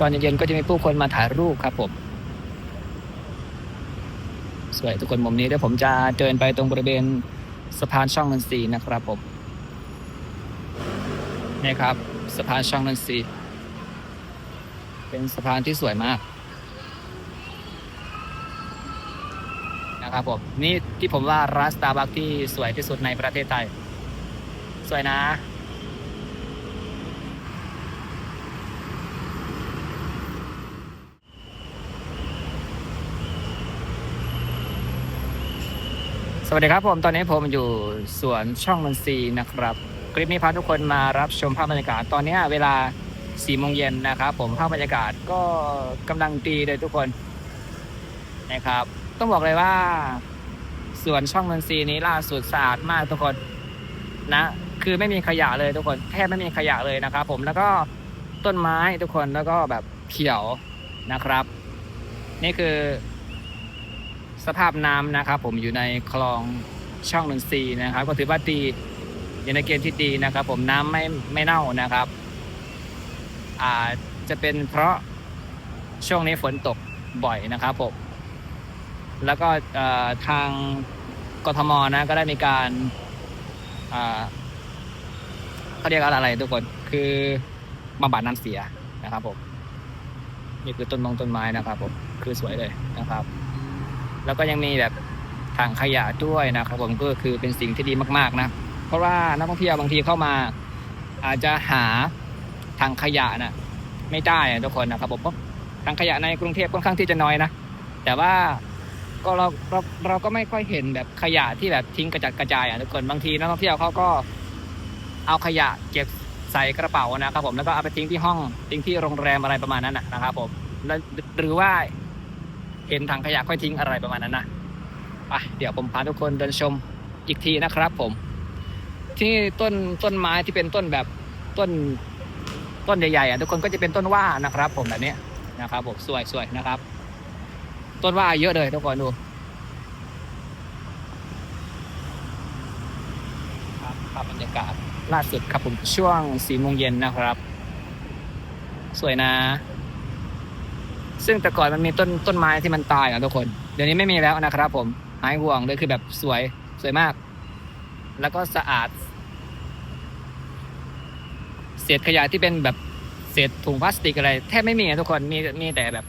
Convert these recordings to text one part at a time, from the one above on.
ตอนเย็นๆก็จะมีผู้คนมาถ่ายรูปครับผม สวยทุกคนมุมนี้เดี๋ยวผมจะเดินไปตรงบริเวณสะพานช่องนนทรีนะครับผมนี่ครับสะพานช่องนนทรีเป็นสะพานที่สวยมากนะครับผมนี่ที่ผมว่าร้านสตาร์บัคที่สวยที่สุดในประเทศไทย สวยนะ วัสดีครับผม ตอนนี้ผมอยู่สวนช่องนนทรีนะครับ คลิปนี้พาทุกคนมารับชมภาพบรรยากาศ ตอนนี้เวลา4โมงเย็นนะครับผมภาพบรรยากาศก็กำลังดีเลยทุกคนนะครับ ต้องบอกเลยว่าสวนช่องนนทรีนี้ล่าสุดสะอาดมากทุกคนนะ คือไม่มีขยะเลยทุกคนแทบไม่มีขยะเลยนะครับผมแล้วก็ต้นไม้ทุกคนแล้วก็แบบเขียวนะครับ นี่คือ สภาพน้ำนะครับ ผมอยู่ในคลองช่องนนทรีนะครับ ก็ถือว่าดีอยู่ในเกณฑ์ที่ดีนะครับ ผมน้ำไม่ไม่เน่านะครับอาจจะเป็นเพราะช่วงนี้ฝนตกบ่อยนะครับผมแล้วก็ทางกทมนะก็ได้มีการเขาเรียกอะไรทุกคน คือบำบัดน้ำเสียนะครับผมนี่คือต้นมงต้นไม้นะครับผมคือสวยเลยนะครับ แล้วก็ยังมีแบบถังขยะด้วยนะครับผมก็คือเป็นสิ่งที่ดีมากๆนะ เพราะว่านักท่องเที่ยวบางทีเข้ามา อาจจะหาถังขยะนะไม่ได้อะทุกคนนะครับผมเพราะถังขยะในกรุงเทพค่อนข้างที่จะน้อยนะแต่ว่าก็เราเราเราก็ไม่ค่อยเห็นแบบขยะที่แบบทิ้งกระจัดกระจายอะทุกคนบางทีนักท่องเที่ยวเขาก็เอาขยะเก็บใส่กระเป๋านะครับผมแล้วก็เอาไปทิ้งที่ห้องทิ้งที่โรงแรมอะไรประมาณนั้นนะนะครับผมแล้วหรือว่า เห็นถังขยะค่อยทิ้งอะไรประมาณนั้นนะไปเดี๋ยวผมพาทุกคนเดินชมอีกทีนะครับ ผม ที่ต้นต้นไม้ที่เป็นต้นแบบต้นต้นใหญ่ๆอะทุกคนก็จะเป็นต้นว่านะครับ ผมแบบนี้นะครับผมสวยสวยนะครับ ต้นว่าเยอะเลยทุกคนดูครับภาพบรรยากาศล่าสุดครับผมช่วงสี่โมงเย็นนะครับ สวยนะ ซึ่งแต่ก่อนมันมีต้นต้นไม้ที่มันตายอะทุกคน เดี๋ยวนี้ไม่มีแล้วนะครับผมหายห่วงเลยคือแบบสวยสวยมาก แล้วก็สะอาด เศษขยะที่เป็นแบบเศษถุงพลาสติกอะไร แทบไม่มีอะทุกคนมีมีแต่แบบ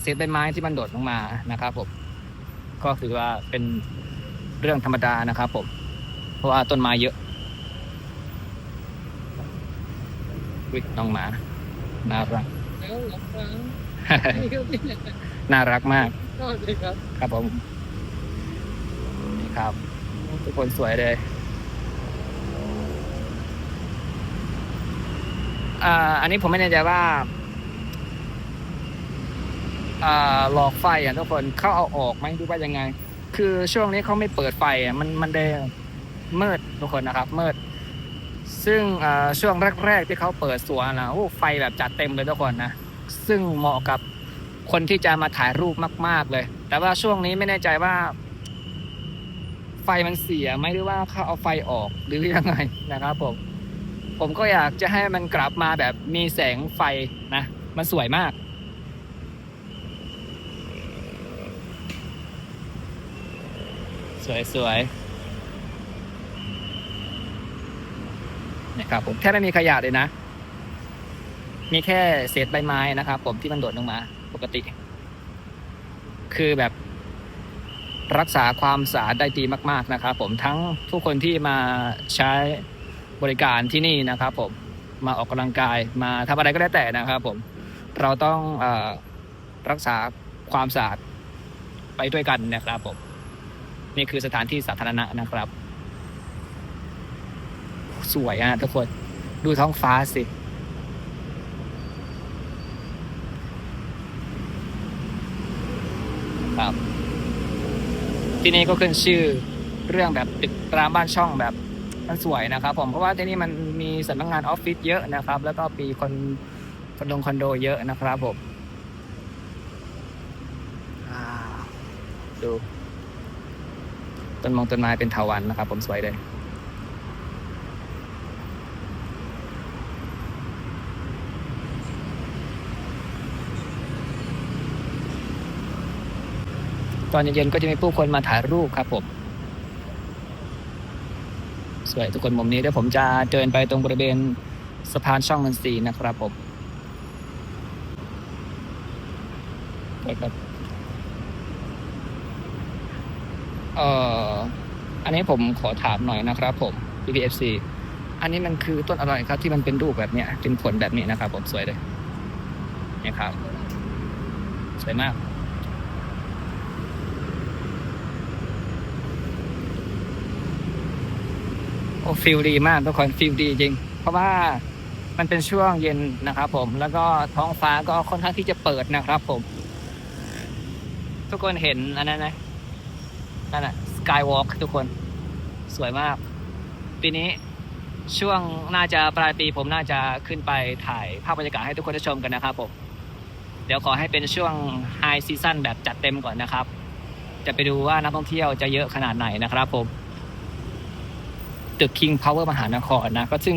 เศษใบไม้ที่มันโดดลงมานะครับผมก็ถือว่าเป็นเรื่องธรรมดานะครับผม เพราะว่าต้นไม้เยอะวิน้องหมาน่ารัก แล้วหลังฟังน่ารักมากก็เลยครับครับผม นี่ครับ ทุกคนสวยเลย อ่า อันนี้ผมไม่แน่ใจว่า อ่า หลอกไฟอะทุกคนเขาเอาออกไหมหรือว่ายังไง คือช่วงนี้เขาไม่เปิดไฟอะมันมันแดงมืดทุกคนนะครับ มืด ซึ่งช่วงแรกๆที่เขาเปิดสวนนะโอ้ไฟแบบจัดเต็มเลยทุกคนนะ ซึ่งเหมาะกับคนที่จะมาถ่ายรูปมาก ๆเลย แต่ว่าช่วงนี้ไม่แน่ใจว่า ไฟมันเสียไหมหรือว่าเขาเอาไฟออกหรือยังไงนะครับผม ผมก็อยากจะให้มันกลับมาแบบมีแสงไฟนะ มันสวยมากสวยสวย นะครับผมแทบไม่มีขยะเลยนะ มีแค่เศษใบไม้นะครับ ผมที่มันโดดลงมา ปกติ คือแบบรักษาความสะอาดได้ดีมาก ๆนะครับ ผมทั้งผู้คนที่มาใช้บริการที่นี่นะครับ ผมมาออกกำลังกายมาทำอะไรก็ได้แต่นะครับ ผมเราต้องอรักษาความสะอาดไปด้วยกันนะครับผมนี่คือสถานที่สาธารณะนะครับ สวยอะทุกคนดูท้องฟ้าสิ ครับ ที่นี่ก็ขึ้นชื่อเรื่องแบบตึกรามบ้านช่องแบบมันสวยนะครับ ผมเพราะว่าที่นี่มันมีสำนักงานออฟฟิศเยอะนะครับ แล้วก็มีคนคอนโดคอนโดเยอะนะครับผมดูต้นมองต้นไม้เป็นเถาวันนะครับ ผมสวยเลย ตอนเย็นๆก็จะมีผู้คนมาถ่ายรูปครับผมสวยทุกคนมุมนี้เดี๋ยวผมจะเดินไปตรงบริเวณสะพานช่องนนทรีนะครับผมครับเอ่ออันนี้ผมขอถามหน่อยนะครับผม BBFC อันนี้มันคือต้นอะไรครับที่มันเป็นรูปแบบเนี้ยเป็นผลแบบนี้นะครับผมสวยเลยนี่ครับ สวยมาก โอ้ฟิลดีมากทุกคนฟิลดีจริง เพราะว่ามันเป็นช่วงเย็นนะครับผมแล้วก็ท้องฟ้าก็ค่อนข้างที่จะเปิดนะครับผม ทุกคนเห็นอันนั้นไหมนั่นแหะสกายวอล์กทุกคนสวยมาก ปีนี้ช่วงน่าจะปลายปีผมน่าจะขึ้นไปถ่ายภาพบรรยากาศให้ทุกคนได้ชมกันนะครับผม เดี๋ยวขอให้เป็นช่วงไฮซีซั่นแบบจัดเต็มก่อนนะครับ จะไปดูว่านักท่องเที่ยวจะเยอะขนาดไหนนะครับผม ตึก King Power มหานครนะก็ซึ่ง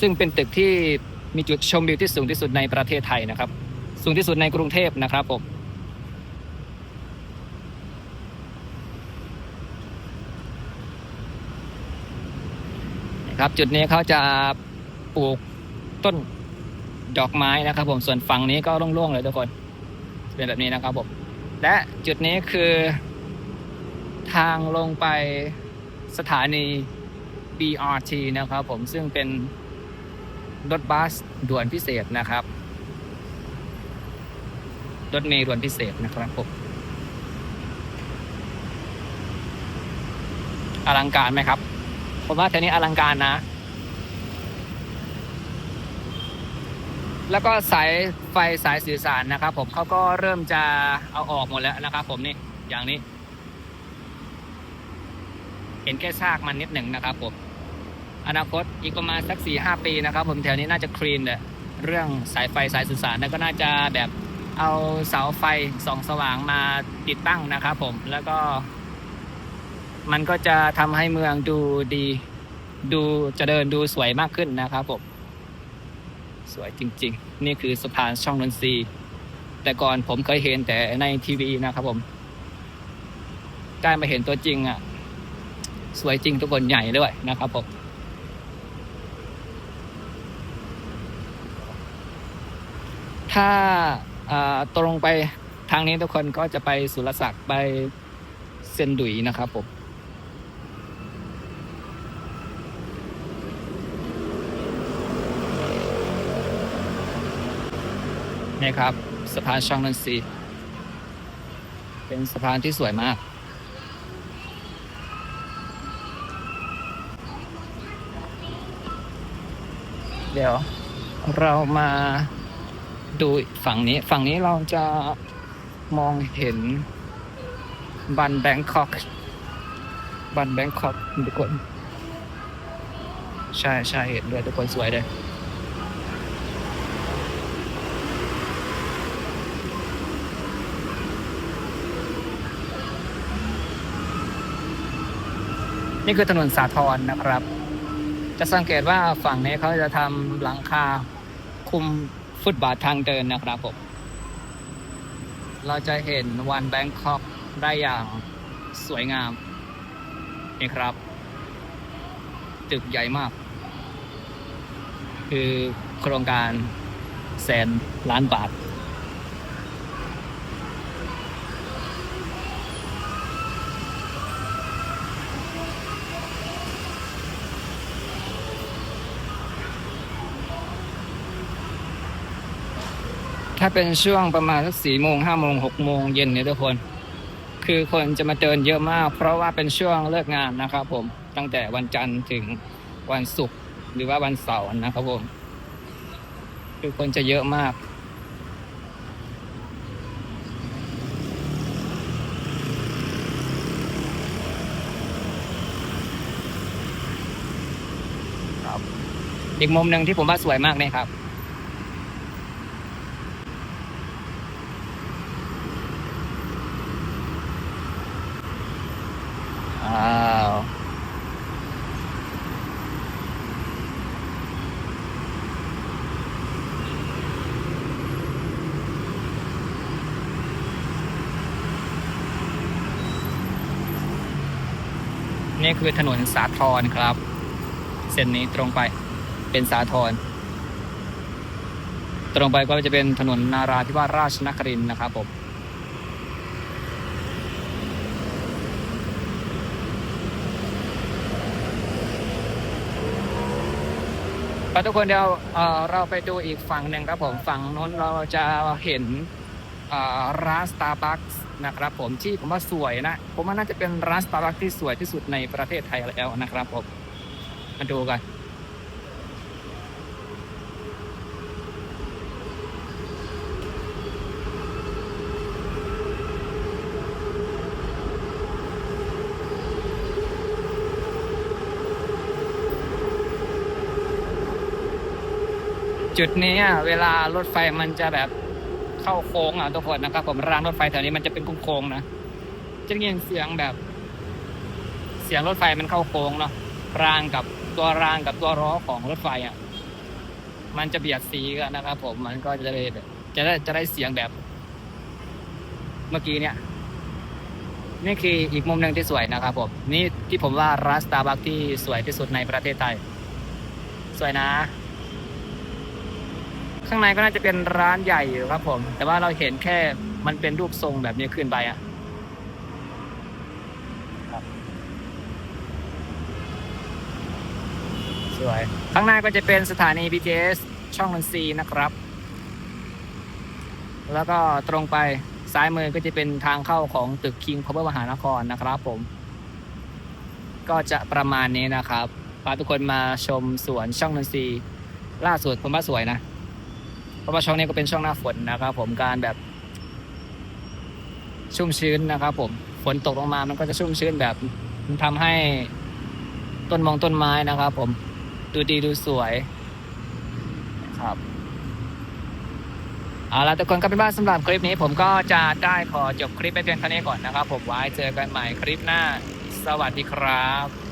ซึ่งเป็นตึกที่มีจุดชมวิวที่สูงที่สุดในประเทศไทยนะครับ สูงที่สุดในกรุงเทพนะครับผมนะครับจุดนี้เขาจะปลูกต้นดอกไม้นะครับผมส่วนฝั่งนี้ก็โล่งๆเลยทุกคน เป็นแบบนี้นะครับผมและจุดนี้คือ ทางลงไปสถานี BRT นะครับผมซึ่งเป็นรถบัสด่วนพิเศษนะครับ รถเมล์ด่วนพิเศษนะครับผมอลังการไหมครับ ผมว่าแถวนี้อลังการนะ แล้วก็สายไฟสายสื่อสารนะครับ ผมเขาก็เริ่มจะเอาออกหมดแล้วนะครับผมนี่อย่างนี้ เห็นแค่ซากมันนิดหนึ่งนะครับผม อนาคตอีกประมาณสักสี่ห้าปีนะครับผมแถวนี้น่าจะคลีนเลยเรื่องสายไฟสายสื่อสารแล้วก็น่าจะแบบเอาเสาไฟส่องสว่างมาติดตั้งนะครับผมแล้วก็ มันก็จะทำให้เมืองดูดี ดูจะเดินดูสวยมากขึ้นนะครับผมสวยจริง ๆ นี่คือสะพานช่องนนทรีแต่ก่อนผมเคยเห็นแต่ในทีวีนะครับผมได้มาเห็นตัวจริงอะ สวยจริงทุกคนใหญ่ด้วยนะครับผม ถ้าตรงไปทางนี้ทุกคนก็จะไปสุรศักดิ์ไปเซนดุยนะครับผมนี่ครับสะพานช่องนันซีเป็นสะพานที่สวยมากเดี๋ยวเรามา ดูฝั่งนี้ ฝั่งนี้เราจะมองเห็นบันแบงคอก บันแบงคอกทุกคน ใช่ใช่เห็นด้วยทุกคนสวยเลยนี่คือถนนสาทรนะครับ จะสังเกตว่าฝั่งนี้เขาจะทำหลังคาคุม ฟุตบาททางเดินนะครับผม เราจะเห็นวันแบงคอกได้อย่างสวยงาม นี่ครับ ตึกใหญ่มาก คือโครงการแสนล้านบาท ถ้าเป็นช่วงประมาณสักสี่โมงห้าโมงหกโมงเย็นเนี่ยทุกคน คือคนจะมาเดินเยอะมาก เพราะว่าเป็นช่วงเลิกงานนะครับผมตั้งแต่วันจันทร์ถึงวันศุกร์หรือว่าวันเสาร์นะครับผม คือคนจะเยอะมากครับอีกมุมหนึ่งที่ผมว่าสวยมากเนี่ยครับ้าวนี่คือถนนสาทรครับ เส้นนี้ตรงไปเป็นสาทรตรงไปก็จะเป็นถนนนาราธิวาสราชนครินนะครับผม ครับทุกคนเดี๋ยวเราไปดูอีกฝั่งหนึ่งครับผมฝั่งนู้นเราจะเห็นร้านสตาร์บัคนะครับผมที่ผมว่าสวยนะผมว่าน่าจะเป็นร้านสตาร์บัคที่สวยที่สุดในประเทศไทยแล้วนะครับผมมาดูกัน จุดนี้เวลารถไฟมันจะแบบเข้าโค้งอะทุกคนนะครับ ผมรางรถไฟแถวนี้มันจะเป็นโค้งๆนะจะได้ยินเสียงแบบ เสียงรถไฟมันเข้าโค้งเนาะรางกับตัวรางกับตัวล้อของรถไฟอะมันจะเบียดสีกันนะครับ ผมมันก็จะได้จะได้จะได้เสียงแบบ เมื่อกี้เนี่ยนี่คืออีกมุมหนึ่งที่สวยนะครับผมนี่ที่ผมว่าร้านสตาร์บัคที่สวยที่สุดในประเทศไทย สวยนะ ข้างในก็น่าจะเป็นร้านใหญ่อยู่ครับผม แต่ว่าเราเห็นแค่มันเป็นรูปทรงแบบนี้ขึ้นไปอะครับสวย ข้างหน้าก็จะเป็นสถานี BTS ช่องนนทรีย์นะครับ แล้วก็ตรงไปซ้ายมือก็จะเป็นทางเข้าของตึก King Power มหานครนะครับผม ก็จะประมาณนี้นะครับพาทุกคนมาชมสวนช่องนนทรีย์ล่าสุดผมว่าสวยนะ เพราะว่าช่วงนี้ก็เป็นช่วงหน้าฝนนะครับ ผมการแบบ ชุ่มชื้นนะครับ ผมฝนตกลงมามันก็จะชุ่มชื้นแบบมันทำให้ต้นมองต้นไม้นะครับ ผมดูดีดูสวยครับเอาละทุกคนก็เป็นบ้านสำหรับคลิปนี้ ผมก็จะได้ขอจบคลิปไปเพียงเท่านี้ก่อนนะครับ ผมไว้เจอกันใหม่คลิปหน้า สวัสดีครับ